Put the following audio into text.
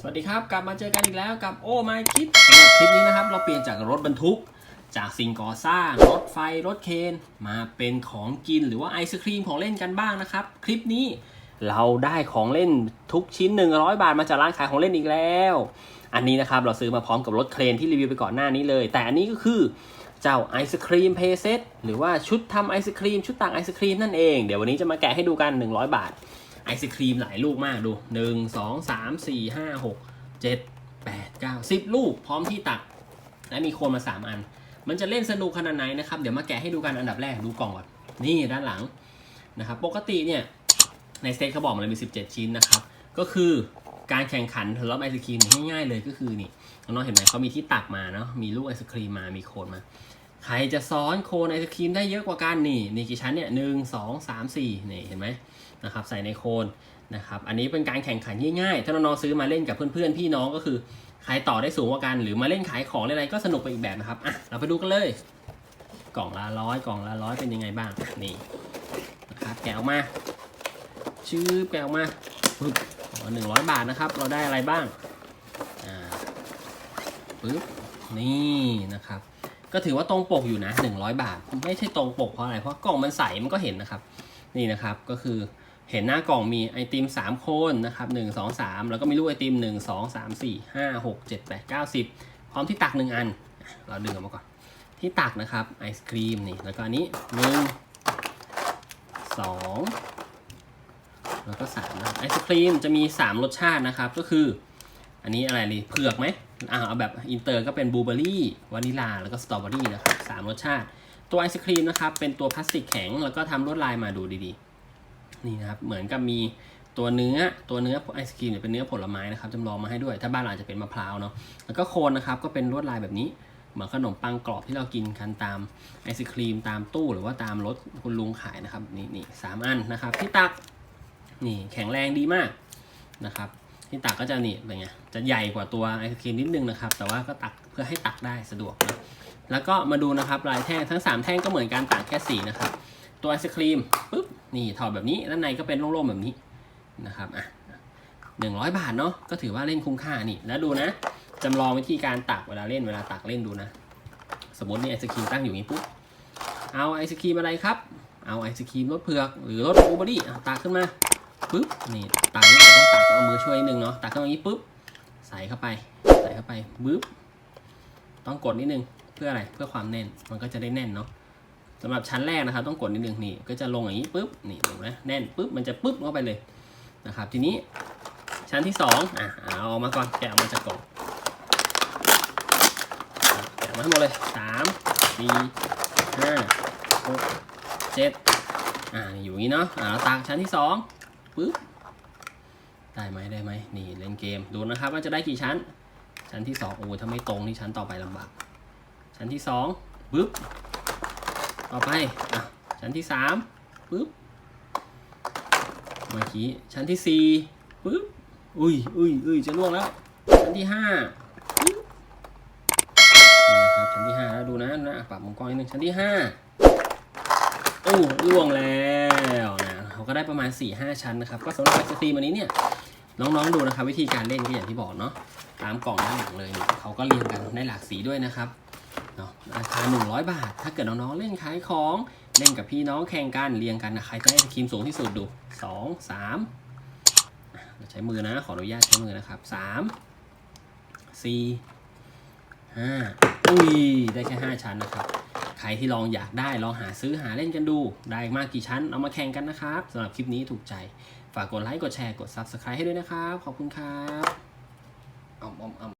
สวัสดีครับ กลับมาเจอกันอีกแล้วกับโอ้ไม่คิดสำหรับคลิปนี้นะครับ เราเปลี่ยนจากรถบรรทุก จากสิ่งก่อสร้าง รถไฟรถเคนมาเป็นของกินหรือว่าไอศครีมของเล่นกันบ้างนะครับ คลิปนี้เราได้ของเล่นทุกชิ้น 100 บาทมาจากร้านขายของเล่นอีกแล้ว อันนี้นะครับเราซื้อมาพร้อมกับรถเครนที่รีวิวไปก่อนหน้านี้เลย แต่อันนี้ก็คือเจ้าไอศครีมเพย์เซตหรือว่าชุดทำไอศครีมชุดตักไอศครีมนั่นเอง เดี๋ยววันนี้จะมาแกะให้ดูกัน 100 บาท ไอศครีมหลายลูกมากดู1 2 3 4 5 6 7 8 9 10ลูกพร้อมที่ตัก และมีโคนมา3อัน มันจะเล่นสนุกขนาดไหนนะครับ เดี๋ยวมาแกะให้ดูกันอันดับแรกดูกล่องก่อน นี่ด้านหลังนะครับ ปกติเนี่ยในสเตทเขาบอกมาเลยมี 17 ชิ้นนะครับ ก็คือการแข่งขันทะเลาะไอศครีมง่ายๆเลยก็คือนี่น้องเห็นไหมเขามีที่ตักมาเนาะมีลูกไอศครีมมามีโคนมา ใครจะซ้อนโคนไอศครีมได้เยอะกว่ากันนี่นี่กี่ชั้นเนี่ยหนึ่งสองสามสี่นี่เห็นไหมนะครับใส่ในโคนนะครับอันนี้เป็นการแข่งขันง่ายๆ ถ้าน้องๆซื้อมาเล่นกับเพื่อนๆพี่น้องก็คือใครต่อได้สูงกว่ากัน หรือมาเล่นขายของอะไรก็สนุกไปอีกแบบนะครับอะเราไปดูกันเลย กล่องละร้อยกล่องละร้อยเป็นยังไงบ้างนี่นะครับแกะออกมาชื่อแกะออกมาปึ๊บหนึ่งร้อยบาทนะครับ เราได้อะไรบ้างอ่าปึ๊บนี่นะครับ ก็ถือว่าตรงปกอยู่นะ 100 บาท ไม่ใช่ตรงปกเพราะอะไร เพราะกล่องมันใสมันก็เห็นนะครับ นี่นะครับก็คือเห็นหน้ากล่องมีไอติม3 โคนนะครับ 1 2 3 แล้วก็มีลูกไอติม 1 2 3 4 5 6 7 8 9 10 พร้อมที่ตัก 1 อัน เราดึงออกมาก่อน ที่ตักนะครับไอศครีมนี่ แล้วก็อันนี้ 1 2 แล้วก็3นะไอศครีมจะมี 3 รสชาตินะครับ ก็คือ อันนี้อะไรนี่เผือกไหมอ่าเอาแบบอินเตอร์ก็เป็นบลูเบอร์รี่วานิลาแล้วก็สตรอเบอรี่นะครับสามรสชาติ ตัวไอศครีมนะครับ เป็นตัวพลาสติกแข็ง แล้วก็ทำลวดลายมาดูดีๆ นี่นะครับ เหมือนกับมีตัวเนื้อตัวเนื้อไอศครีมเนี่ยเป็นเนื้อผลไม้นะครับจำลองมาให้ด้วย ถ้าบ้านเราอาจจะเป็นมะพร้าวเนาะแล้วก็โคนนะครับก็เป็นลวดลายแบบนี้เหมือนขนมปังกรอบที่เรากินกันตามไอศครีมตามตู้หรือว่าตามรถคุณลุงขายนะครับนี่นี่สามอันนะครับที่ตักนี่แข็งแรงดีมากนะครับ ที่ตักก็จะนี่เป็นไงจะใหญ่กว่าตัวไอศครีมนิดนึงนะครับ แต่ว่าก็ตักเพื่อให้ตักได้สะดวกนะแล้วก็มาดูนะครับลายแท่งทั้ง 3 แท่งก็เหมือนกันต่างแค่สีนะครับ ตัวไอศครีมปุ๊บนี่ถอดแบบนี้ด้านในก็เป็นโล่งๆแบบนี้นะครับอะหนึ่งร้อยบาทเนาะก็ถือว่าเล่นคุ้มค่านี่แล้วดูนะจำลองวิธีการตักเวลาเล่นเวลาตักเล่นดูนะ สมมตินี่ไอศครีมตั้งอยู่นี้ปุ๊บเอาไอศครีมอะไรครับ เอาไอศครีมรสเผือกหรือรสบลูเบอรี่ตักขึ้นมา ปุ๊บนี่ตักนี่ต้องตักเอามือช่วยนิดนึงเนาะตักเข้าอย่างนี้ปุ๊บใส่เข้าไปใส่เข้าไปปุ๊บต้องกดนิดนึงเพื่ออะไรเพื่อความแน่นมันก็จะได้แน่นเนาะสำหรับชั้นแรกนะครับต้องกดนิดนึงนี่ก็จะลงอย่างนี้ปุ๊บนี่เห็นไหมแน่นปุ๊บมันจะปุ๊บเข้าไปเลยนะครับ ทีนี้ชั้นที่สองอะเอาออกมาก่อนแกะออกมาจากกล่องแกะมาให้หมดเลยสามสี่ห้าหกเจ็ดอ่าอยู่อย่างนี้เนาะอ่าเราตักชั้นที่สอง ปึ๊บได้ไหมได้ไหมนี่เล่นเกมดูนะครับว่าจะได้กี่ชั้น ชั้นที่สองโอ้ถ้าไม่ตรงนี่ชั้นต่อไปลำบาก ชั้นที่สองปึ๊บต่อไปอะชั้นที่สามปึ๊บเมื่อกี้ชั้นที่สี่ปึ๊บอุ้ยอุ้ยอุ้ยจะล่วงแล้ว ชั้นที่ห้านี่นะครับชั้นที่ห้าแล้วดูนะนะปรับมุมกล้องนิดนึงชั้นที่ห้าโอ้ล่วงแล้วนะ เขาก็ได้ประมาณ 4-5 ชั้นนะครับ ก็สำหรับไอศครีมอันนี้เนี่ยน้องๆดูนะครับ วิธีการเล่นก็อย่างที่บอกเนาะตามกล่องด้านหลังเลยเขาก็เรียงกันได้หลากสีด้วยนะครับเนาะราคา 100 บาท ถ้าเกิดน้องๆเล่นขายของเล่นกับพี่น้องแข่งกันเรียงกันนะใครจะได้ไอศครีมสูงที่สุดดู 2 3เราใช้มือนะขออนุญาตใช้มือนะครับ 3 4 5อุ้ยได้แค่5ชั้นนะครับ ใครที่ลองอยากได้ลองหาซื้อหาเล่นกันดู ได้มากกี่ชั้นเอามาแข่งกันนะครับสำหรับคลิปนี้ถูกใจ ฝากกดไลค์กดแชร์กด Subscribe ให้ด้วยนะครับ ขอบคุณครับอ่อมอ่อมอ่อม